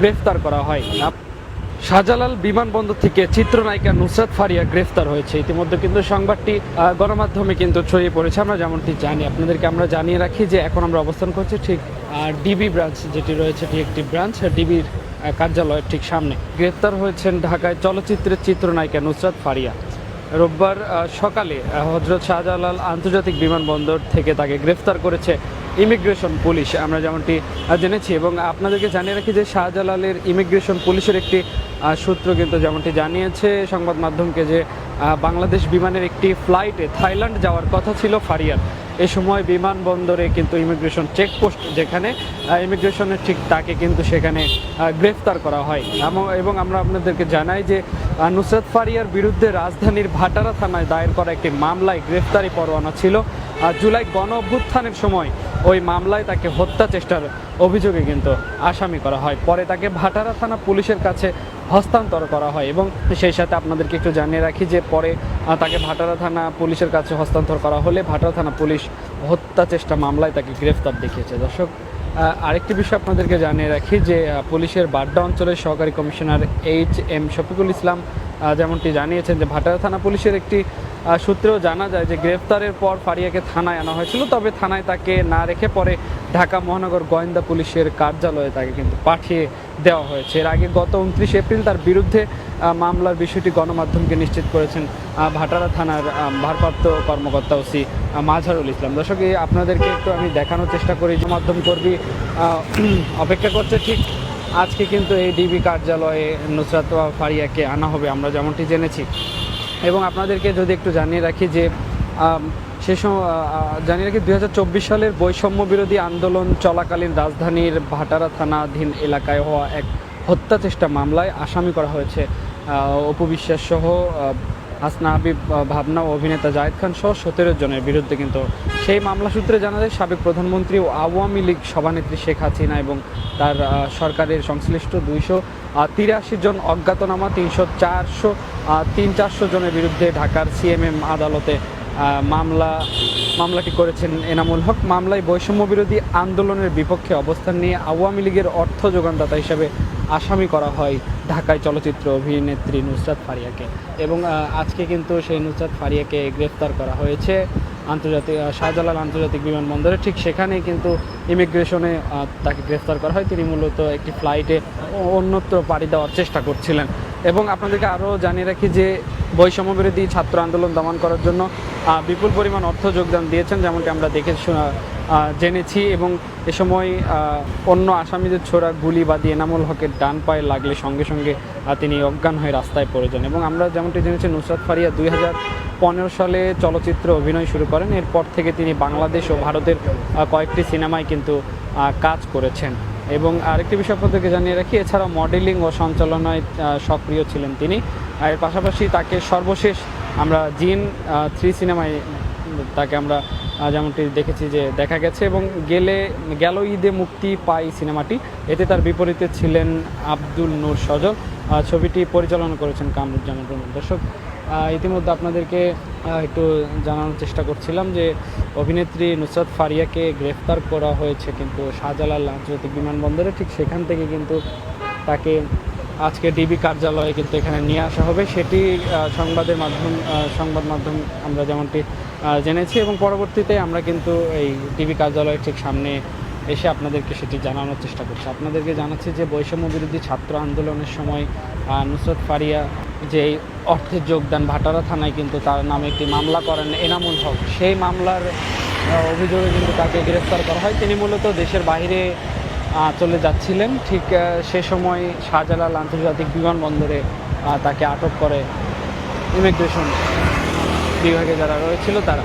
গ্রেফতার করা হয়। শাহজালাল বিমানবন্দর থেকে চিত্রনায়িকা নুসরাত ফারিয়া গ্রেফতার হয়েছে। ইতিমধ্যে কিন্তু সংবাদটি গণমাধ্যমে কিন্তু ছড়িয়ে পড়েছে। আমরা যেমনটি জানি, আপনাদেরকে আমরা জানিয়ে রাখি যে এখন আমরা অবস্থান করছি ঠিক ডিবি ব্রাঞ্চ যেটি রয়েছে এটি একটি ব্রাঞ্চ, ডিবির কার্যালয়ের ঠিক সামনে। গ্রেফতার হয়েছেন ঢাকায় চলচ্চিত্রের চিত্রনায়িকা নুসরাত ফারিয়া। রোববার সকালে হজরত শাহজালাল আন্তর্জাতিক বিমানবন্দর থেকে তাকে গ্রেফতার করেছে ইমিগ্রেশন পুলিশ, আমরা যেমনটি জেনেছি এবং আপনাদেরকে জানিয়ে রাখি যে শাহজালালের ইমিগ্রেশন পুলিশের একটি সূত্র কিন্তু যেমনটি জানিয়েছে সংবাদ মাধ্যমকে যে বাংলাদেশ বিমানের একটি ফ্লাইটে থাইল্যান্ড যাওয়ার কথা ছিল ফারিয়ার এ সময় বিমানবন্দরে কিন্তু ইমিগ্রেশন চেকপোস্ট যেখানে ইমিগ্রেশনের ঠিক তাকে কিন্তু সেখানে গ্রেফতার করা হয়। এবং আমরা আপনাদেরকে জানাই যে নুসরাত ফারিয়ার বিরুদ্ধে রাজধানীর ভাটারা থানায় দায়ের করা একটি মামলায় গ্রেফতারি পরোয়ানা ছিল। জুলাই গণ অভ্যুত্থানের সময় ওই মামলায় তাকে হত্যা চেষ্টার অভিযোগে কিন্তু আসামি করা হয়। পরে তাকে ভাটারা থানা পুলিশের কাছে হস্তান্তর করা হয় এবং সেই সাথে আপনাদেরকে একটু জানিয়ে রাখি যে পরে তাকে ভাটারা থানা পুলিশের কাছে হস্তান্তর করা হলে ভাটারা থানা পুলিশ হত্যা চেষ্টা মামলায় তাকে গ্রেফতার দেখিয়েছে। দর্শক আরেকটি বিষয় আপনাদেরকে জানিয়ে রাখি যে পুলিশের বাড্ডা অঞ্চলের সহকারী commissioner H M Shafiqul Islam যেমনটি জানিয়েছেন যে ভাটারা থানা পুলিশের একটি সূত্রেও জানা যায় যে গ্রেফতারের পর ফারিয়াকে থানায় আনা হয়েছিল, তবে থানায় তাকে না রেখে পরে ঢাকা মহানগর গোয়েন্দা পুলিশের কার্যালয়ে তাকে কিন্তু পাঠিয়ে দেওয়া হয়েছে। এর আগে গত উনত্রিশ এপ্রিল তার বিরুদ্ধে মামলার বিষয়টি গণমাধ্যমকে নিশ্চিত করেছেন ভাটারা থানার ভারপ্রাপ্ত কর্মকর্তা ওসি মাঝারুল ইসলাম। দর্শক আপনাদেরকে একটু আমি দেখানোর চেষ্টা করি মাধ্যম কর্মী অপেক্ষা করছে ঠিক আজকে কিন্তু এই ডিবি কার্যালয়ে নুসরাত ফারিয়াকে আনা হবে আমরা যেমনটি জেনেছি। এবং আপনাদেরকে যদি একটু জানিয়ে রাখি যে সে জানিয়ে রাখি দু হাজার চব্বিশ সালের বৈষম্য বিরোধী আন্দোলন চলাকালীন রাজধানীর ভাটারা থানাধীন এলাকায় হওয়া এক হত্যা চেষ্টা মামলায় আসামি করা হয়েছে। আহ, অপু বিশ্বাস সহ হাসনা হাবিব ভাবনা ও অভিনেতা জায়েদ খান সহ সতেরো জনের বিরুদ্ধে কিন্তু সেই মামলা সূত্রে জানা যায়, সাবেক প্রধানমন্ত্রী ও আওয়ামী লীগ সভানেত্রী শেখ হাসিনা এবং তার সরকারের সংশ্লিষ্ট দুইশো তিরাশি জন অজ্ঞাতনামা, তিনশো চারশো তিন চারশো জনের বিরুদ্ধে ঢাকার সিএমএম আদালতে মামলা, মামলাটি করেছেন এনামুল হক। মামলায় বৈষম্য বিরোধী আন্দোলনের বিপক্ষে অবস্থান নিয়ে আওয়ামী লীগের অর্থ যোগানদাতা হিসেবে আসামি করা হয় ঢাকায় চলচ্চিত্র অভিনেত্রী নুসরাত ফারিয়াকে। এবং আজকে কিন্তু সেই নুসরাত ফারিয়াকে গ্রেফতার করা হয়েছে আন্তর্জাতিক শাহজালাল আন্তর্জাতিক বিমানবন্দরে। ঠিক সেখানেই কিন্তু ইমিগ্রেশনে তাকে গ্রেফতার করা হয়। তিনি মূলত একটি ফ্লাইটে অন্যত্র পাড়ি দেওয়ার চেষ্টা করছিলেন। এবং আপনাদেরকে আরও জানিয়ে রাখি যে বৈষম্য বিরোধী ছাত্র আন্দোলন দমন করার জন্য বিপুল পরিমাণ অর্থ যোগদান দিয়েছেন, যেমনটি আমরা দেখে জেনেছি এবং এ সময় অন্য আসামিদের ছোড়া গুলি বাদী এনামুল হকের ডান পায়ে লাগলে সঙ্গে সঙ্গে তিনি অজ্ঞান হয়ে রাস্তায় পড়ে যান এবং আমরা যেমনটি জেনেছি, নুসরাত ফারিয়া দুই হাজার পনেরো সালে চলচ্চিত্র অভিনয় শুরু করেন, এরপর থেকে তিনি বাংলাদেশ ও ভারতের কয়েকটি সিনেমায় কিন্তু কাজ করেছেন। এবং আরেকটি বিষয় আপনাদেরকে জানিয়ে রাখি, এছাড়াও মডেলিং ও সঞ্চালনায় সক্রিয় ছিলেন তিনি। এর পাশাপাশি তাকে সর্বশেষ আমরা জিন থ্রি সিনেমায় তাকে আমরা যেমনটি দেখেছি যে দেখা গেছে এবং গেলে, গেল ঈদে মুক্তি পাই সিনেমাটি। এতে তার বিপরীতে ছিলেন আব্দুল নূর সজল। ছবিটি পরিচালনা করেছেন কামরুজ্জামান রুমুল দর্শক ইতিমধ্যে আপনাদেরকে একটু জানানোর চেষ্টা করছিলাম যে অভিনেত্রী নুসরাত ফারিয়াকে গ্রেফতার করা হয়েছে, কিন্তু শাহজালাল আন্তর্জাতিক বিমানবন্দরে ঠিক সেখান থেকে কিন্তু তাকে আজকে ডিবি কার্যালয়ে কিন্তু এখানে নিয়ে আসা হবে। সেটি সংবাদের মাধ্যম সংবাদ মাধ্যম আমরা যেমনটি জেনেছি এবং পরবর্তীতে আমরা কিন্তু এই ডিবি কার্যালয়ের ঠিক সামনে এসে আপনাদেরকে সেটি জানানোর চেষ্টা করছি। আপনাদেরকে জানাচ্ছি যে বৈষম্য বিরোধী ছাত্র আন্দোলনের সময় নুসরত ফারিয়া যে অর্থের যোগদান ভাটারা থানায় কিন্তু তার নামে একটি মামলা করেন এনামুল হক। সেই মামলার অভিযোগে কিন্তু তাকে গ্রেফতার করা হয়। তিনি মূলত দেশের বাইরে চলে যাচ্ছিলেন। ঠিক সে সময় শাহজালাল আন্তর্জাতিক বিমানবন্দরে তাকে আটক করে ইমিগ্রেশন বিভাগে যারা রয়েছিল তারা।